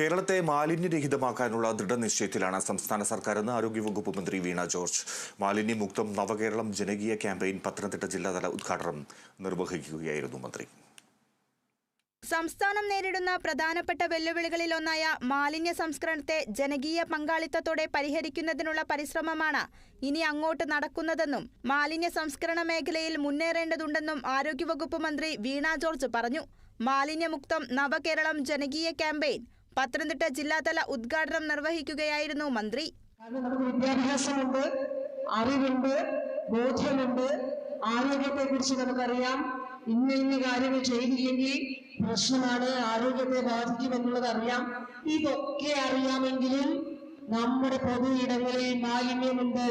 കേരളത്തെ മാലിന്യരഹിതമാക്കാനുള്ള ദൃഢനിശ്ചയത്തിലാണ് സംസ്ഥാന സർക്കാരെന്ന് ആരോഗ്യവകുപ്പ് മന്ത്രി വീണ ജോർജ്. മാലിന്യമുക്തം നവകേരളം ജനകീയ ക്യാമ്പയിൻ പത്തനംതിട്ട ജില്ലാതല ഉദ്ഘാടനം നിർവഹിക്കുകയായിരുന്നു മന്ത്രി. സംസ്ഥാനം നേരിടുന്ന പ്രധാനപ്പെട്ട വെല്ലുവിളികളിലൊന്നായ മാലിന്യ സംസ്കരണത്തെ ജനകീയ പങ്കാളിത്തത്തോടെ പരിഹരിക്കുന്നതിനുള്ള പരിശ്രമമാണ് ഇനി അങ്ങോട്ട് നടക്കുന്നതെന്നും മാലിന്യ സംസ്കരണ മേഖലയിൽ മുന്നേറേണ്ടതുണ്ടെന്നും ആരോഗ്യവകുപ്പ് മന്ത്രി വീണ ജോർജ് പറഞ്ഞു. മാലിന്യമുക്തം നവകേരളം ജനകീയ ക്യാമ്പയിൻ പത്തനംതിട്ട ജില്ലാതല ഉദ്ഘാടനം നിർവഹിക്കുകയായിരുന്നു മന്ത്രി. കാരണം നമുക്ക് വിദ്യാഭ്യാസമുണ്ട് അറിവുണ്ട് ബോധ്യമുണ്ട്. ആരോഗ്യത്തെ കുറിച്ച് നമുക്കറിയാം. ഇന്ന ഇന്ന കാര്യങ്ങൾ ചെയ്തില്ലെങ്കിൽ പ്രശ്നമാണ് ആരോഗ്യത്തെ ബാധിക്കും അറിയാം. ഇതൊക്കെ അറിയാമെങ്കിലും നമ്മുടെ പൊതു ഇടങ്ങളിൽ മാലിന്യമുണ്ട്.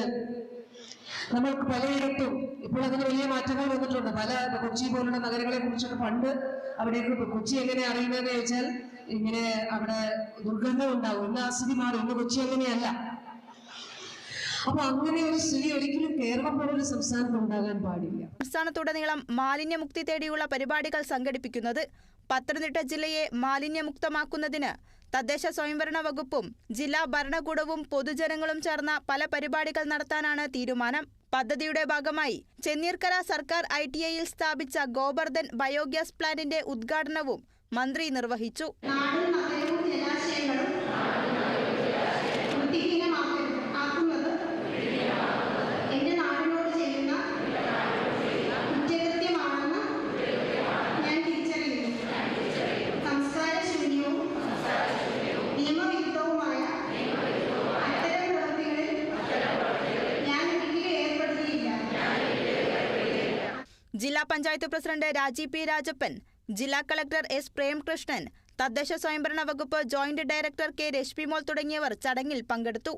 നമ്മൾക്ക് പലയിടത്തും ഇപ്പോൾ അതിന് വലിയ മാറ്റങ്ങൾ വന്നിട്ടുണ്ട്. പല കൊച്ചി പോലുള്ള നഗരങ്ങളെ കുറിച്ചൊക്കെ പണ്ട് അവിടെ കൊച്ചി എങ്ങനെ അറിയുന്നതെന്ന് ചോദിച്ചാൽ ഇങ്ങനെ അവിടെ ദുർഗന്ധം ഉണ്ടാവും. ഇന്ന് ആ സ്ഥിതി മാറും. ഇന്ന് കൊച്ചി അങ്ങനെയല്ല. അപ്പൊ അങ്ങനെ ഒരു സ്ഥിതി ഒരിക്കലും കേരളം പോലൊരു സംസ്ഥാനത്ത് ഉണ്ടാകാൻ പാടില്ല. സംസ്ഥാനത്തുടനീളം മാലിന്യമുക്തി തേടിയുള്ള പരിപാടികൾ സംഘടിപ്പിക്കുന്നത് പത്തനംതിട്ട ജില്ലയെ മാലിന്യമുക്തമാക്കുന്നതിന് തദ്ദേശ സ്വയംഭരണ വകുപ്പും ജില്ലാ ഭരണകൂടവും പൊതുജനങ്ങളും ചേർന്ന പല പരിപാടികൾ നടത്താനാണ് തീരുമാനം. പദ്ധതിയുടെ ഭാഗമായി ചെന്നീർക്കര സർക്കാർ ഐ ടി ഐയിൽ സ്ഥാപിച്ച ഗോബർധൻ ബയോഗ്യാസ് പ്ലാന്റിന്റെ ഉദ്ഘാടനവും മന്ത്രി നിർവഹിച്ചു. ജില്ലാ പഞ്ചായത്ത് പ്രസിഡന്റ് രാജീവ് പി രാജപ്പൻ ജില്ലാ കളക്ടർ എസ് പ്രേംകൃഷ്ണൻ തദ്ദേശ സ്വയംഭരണ വകുപ്പ് ജോയിന്റ് ഡയറക്ടർ കെ രശ്മിമോൾ തുടങ്ങിയവർ ചടങ്ങിൽ പങ്കെടുത്തു.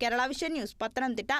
Kerala vision news Pathanamthitta.